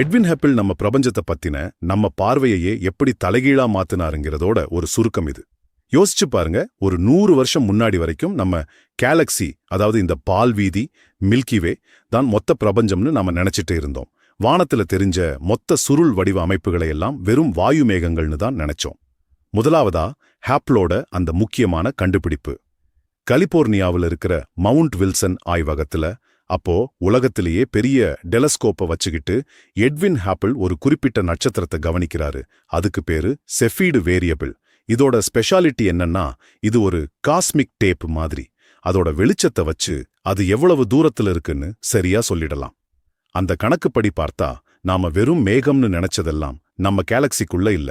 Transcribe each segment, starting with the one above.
Edwin ஹெப்பிள் நம்ம பிரபஞ்சத்தை பத்தின நம்ம பார்வையையே எப்படி தலைகீழா மாத்தினாருங்கிறதோட ஒரு சுருக்கம் இது. யோசிச்சு பாருங்க ஒரு நூறு வருஷம் முன்னாடி வரைக்கும் நம்ம கேலக்ஸி அதாவது இந்த பால் வீதி மில்கிவே தான் மொத்த பிரபஞ்சம்னு நம்ம நினைச்சிட்டு இருந்தோம். வானத்துல தெரிஞ்ச மொத்த சுருள் வடிவ அமைப்புகளை எல்லாம் வெறும் வாயு மேகங்கள்னு தான் நினைச்சோம். முதலாவதா ஹாப்ளோட அந்த முக்கியமான கண்டுபிடிப்பு. கலிபோர்னியாவில் இருக்கிற மவுண்ட் வில்சன் ஆய்வகத்துல அப்போ உலகத்திலேயே பெரிய டெலஸ்கோப்பை வச்சுக்கிட்டு எட்வின் ஹாப்பிள் ஒரு குறிப்பிட்ட நட்சத்திரத்தை கவனிக்கிறாரு. அதுக்கு பேரு செஃபீடு வேரியபிள். இதோட ஸ்பெஷாலிட்டி என்னன்னா இது ஒரு காஸ்மிக் டேப் மாதிரி. அதோட வெளிச்சத்தை வச்சு அது எவ்வளவு தூரத்துல இருக்குன்னு சரியா சொல்லிடலாம். அந்த கணக்குப்படி பார்த்தா நாம வெறும் மேகம்னு நினைச்சதெல்லாம் நம்ம கேலக்சிக்குள்ள இல்ல.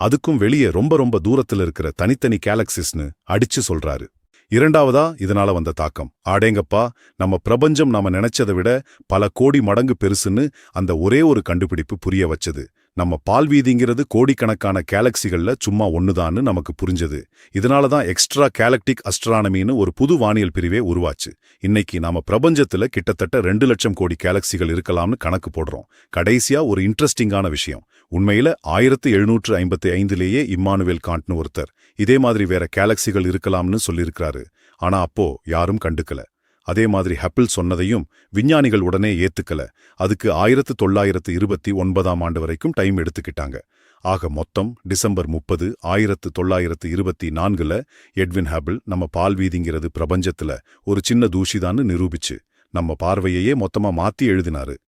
அதுக்கும் வெளியே ரொம்ப ரொம்ப தூரத்துல இருக்கிற தனித்தனி கேலக்சிஸ்னு அடிச்சு சொல்றாரு. இரண்டாவதா இதனால வந்த தாக்கம். ஆடேங்கப்பா நம்ம பிரபஞ்சம் நாம நினைச்சதை விட பல கோடி மடங்கு பெருசுன்னு அந்த ஒரே ஒரு கண்டுபிடிப்பு புரிய வச்சது. நம்ம பால்வீதிங்கிறது கோடிக்கணக்கான கேலக்சிகள்ல சும்மா ஒண்ணுதான்னு நமக்கு புரிஞ்சது. இதனால தான் எக்ஸ்ட்ரா கேலக்டிக் அஸ்ட்ரானமின்னு ஒரு புது வானியல் பிரிவே உருவாச்சு. இன்னைக்கு நாம பிரபஞ்சத்துல கிட்டத்தட்ட ரெண்டு லட்சம் கோடி கேலக்சிகள் இருக்கலாம்னு கணக்கு போடுறோம். கடைசியா ஒரு இன்ட்ரெஸ்டிங்கான விஷயம். உண்மையில ஆயிரத்து எழுநூற்று ஐம்பத்தி ஐந்துலேயே இம்மானுவேல் காண்ட்னு ஒருத்தர் இதே மாதிரி வேற கேலக்சிகள் இருக்கலாம்னு சொல்லியிருக்கிறாரு. ஆனா அப்போ யாரும் கண்டுக்கல. அதே மாதிரி ஹப்பிள் சொன்னதையும் விஞ்ஞானிகள் உடனே ஏத்துக்கல. அதுக்கு ஆயிரத்து தொள்ளாயிரத்து இருபத்தி ஒன்பதாம் ஆண்டு வரைக்கும் டைம் எடுத்துக்கிட்டாங்க. ஆக மொத்தம் டிசம்பர் முப்பது ஆயிரத்து தொள்ளாயிரத்து இருபத்தி நான்குல எட்வின் ஹபிள் நம்ம பால்வீதிங்கிறது பிரபஞ்சத்துல ஒரு சின்ன தூஷிதான்னு நிரூபிச்சு நம்ம பார்வையையே மொத்தமா மாத்தி எழுதினாரு.